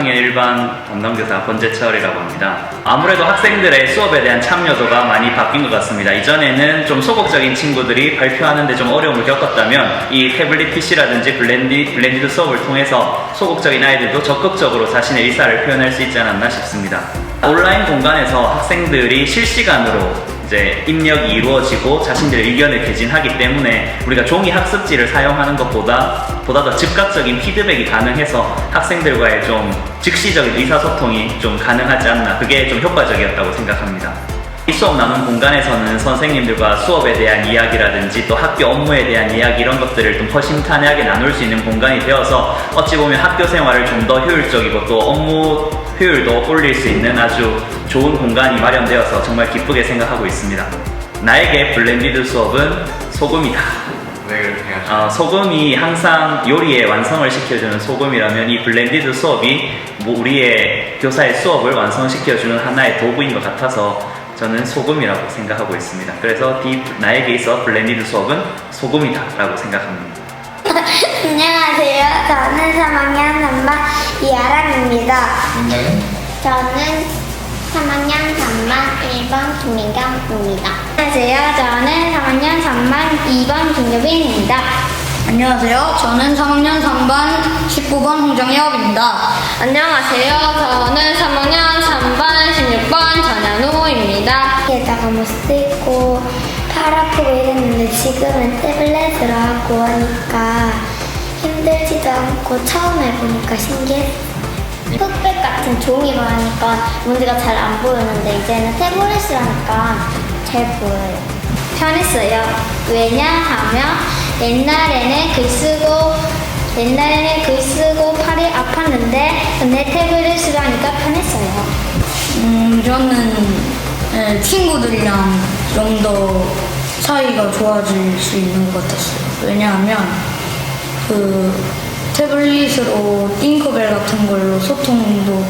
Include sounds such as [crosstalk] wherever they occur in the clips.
6학년 일반 담당교사 권재철이라고 합니다. 아무래도 학생들의 수업에 대한 참여도가 많이 바뀐 것 같습니다. 이전에는 좀 소극적인 친구들이 발표하는데 좀 어려움을 겪었다면 이 태블릿 PC라든지 블렌디, 블렌디드 수업을 통해서 소극적인 아이들도 적극적으로 자신의 의사를 표현할 수 있지 않았나 싶습니다. 온라인 공간에서 학생들이 실시간으로 이제 입력이 이루어지고 자신들의 의견을 개진하기 때문에 우리가 종이 학습지를 사용하는 것보다 보다 더 즉각적인 피드백이 가능해서 학생들과의 좀 즉시적인 의사소통이 좀 가능하지 않나 그게 좀 효과적이었다고 생각합니다. 이 수업 나눈 공간에서는 선생님들과 수업에 대한 이야기라든지 또 학교 업무에 대한 이야기 이런 것들을 좀 허심탄회하게 나눌 수 있는 공간이 되어서 어찌 보면 학교 생활을 좀 더 효율적이고 또 업무 효율도 올릴 수 있는 아주 좋은 공간이 마련되어서 정말 기쁘게 생각하고 있습니다. 나에게 블렌디드 수업은 소금이다. 왜 그렇게 하죠? 어, 소금이 항상 요리의 완성을 시켜주는 소금이라면 이 블렌디드 수업이 뭐 우리의 교사의 수업을 완성시켜주는 하나의 도구인 것 같아서 저는 소금이라고 생각하고 있습니다. 그래서 디- 나에게 있어 블렌디드 수업은 소금이다라고 생각합니다. [laughs] 저는 3학년 3반 이아랑입니다. 굉장히 저는 3학년 3반 1번 김민경입니다. 안녕하세요. 저는 3학년 3반 2번 김유빈입니다. 안녕하세요. 저는 3학년 3반 19번 홍정혜업입니다. 안녕하세요. 저는 3학년 3반 16번 전현우입니다. 에다가 못 쓰고 팔 아프고 이랬는데 지금은 태블릿으로 하고 하니까 힘들지도 않고 처음 해보니까 신기했어요. 흑백 같은 종이로 하니까 문제가 잘 안 보이는데 이제는 태블릿을 하니까 잘 보여요. 편했어요. 왜냐하면 옛날에는 글 쓰고 옛날에는 글 쓰고 팔이 아팠는데 근데 태블릿으로 하니까 편했어요. 음, 저는 예, 친구들이랑 좀 더 사이가 좋아질 수 있는 것 같았어요. 왜냐하면 그 태블릿으로 띵커벨 같은 걸로 소통도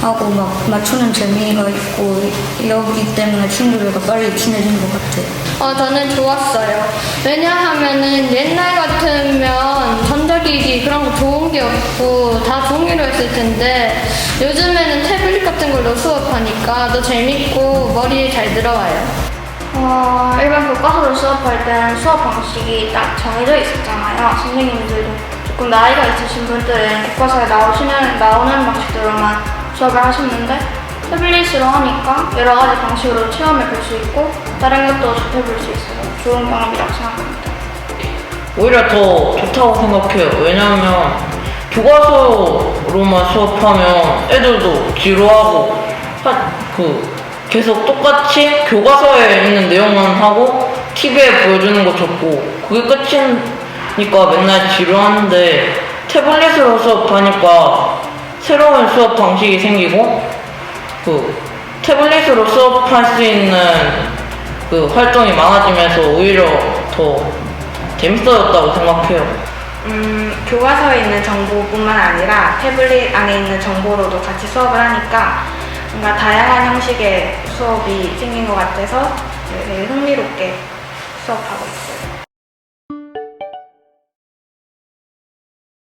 하고 막 맞추는 재미가 있고 이러기 때문에 친구들과 빨리 친해진 것 같아요. 어, 저는 좋았어요. 왜냐하면은 옛날 같으면 전자기기 그런 거 좋은 게 없고 다 종이로 했을 텐데 요즘에는 태블릿 같은 걸로 수업하니까 더 재밌고 머리에 잘 들어와요. 어, 일반 교과서로 수업할 때는 수업 방식이 딱 정해져 있었잖아요. 선생님들도 조금 나이가 있으신 분들은 교과서에 나오시는, 나오는 방식대로만 수업을 하셨는데 태블릿으로 하니까 여러 가지 방식으로 체험해 볼 수 있고 다른 것도 접해 볼 수 있어서 좋은 경험이라고 생각합니다. 오히려 더 좋다고 생각해요. 왜냐하면 교과서로만 수업하면 애들도 지루하고 하- 그 계속 똑같이 교과서에 있는 내용만 하고 TV에 보여주는 거 적고 그게 끝이니까 맨날 지루한데 태블릿으로 수업하니까 새로운 수업 방식이 생기고 그 태블릿으로 수업할 수 있는 그 활동이 많아지면서 오히려 더 재밌어졌다고 생각해요. 음, 교과서에 있는 정보뿐만 아니라 태블릿 안에 있는 정보로도 같이 수업을 하니까 뭔가 다양한 형식의 수업이 생긴 것 같아서 되게 흥미롭게 수업하고 있어요.